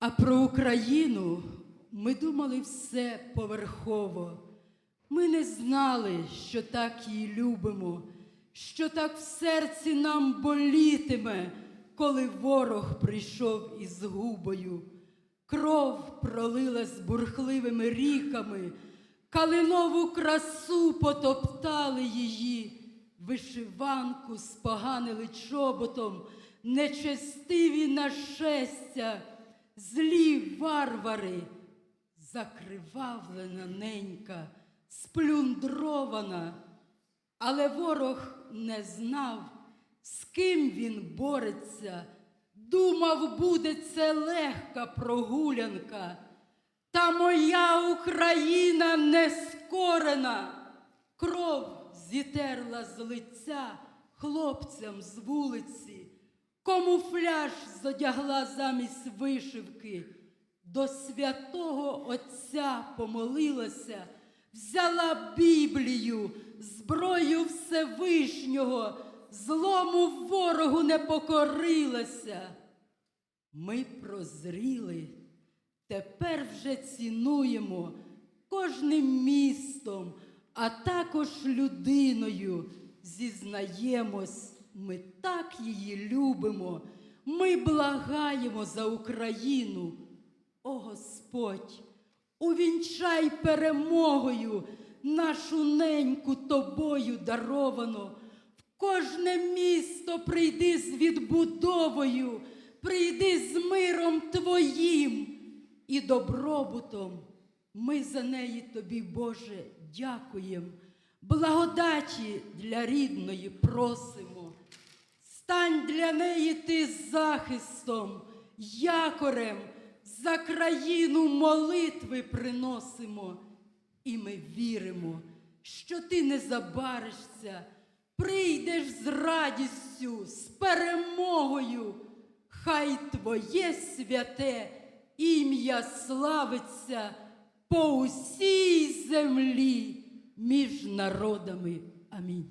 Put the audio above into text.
А про Україну ми думали все поверхово. Ми не знали, що так її любимо, що так в серці нам болітиме, коли ворог прийшов із губою. Кров пролилась бурхливими ріками, калинову красу потоптали її, вишиванку споганили чоботом, нечестиві нашестя, злі варвари, закривавлена ненька, сплюндрована. Але ворог не знав, з ким він бореться. Думав, буде це легка прогулянка. Та моя Україна не скорена. Кров зітерла з лиця хлопцям з вулиці, камуфляж зодягла замість вишивки, до святого Отця помолилася, взяла Біблію, зброю Всевишнього, злому ворогу не покорилася. Ми прозріли, тепер вже цінуємо кожним містом, а також людиною. Зізнаємось, ми так її любимо. Ми благаємо за Україну. О Господь, увінчай перемогою нашу неньку тобою даровано. В кожне місто прийди з відбудовою, прийди з миром твоїм і добробутом. Ми за неї тобі, Боже, дякуємо. Благодаті для рідної просимо. Стань для неї ти захистом, якорем, за країну молитви приносимо. І ми віримо, що ти не забаришся, прийдеш з радістю, з перемогою. Хай твоє святе ім'я славиться по усій землі між народами. Амінь.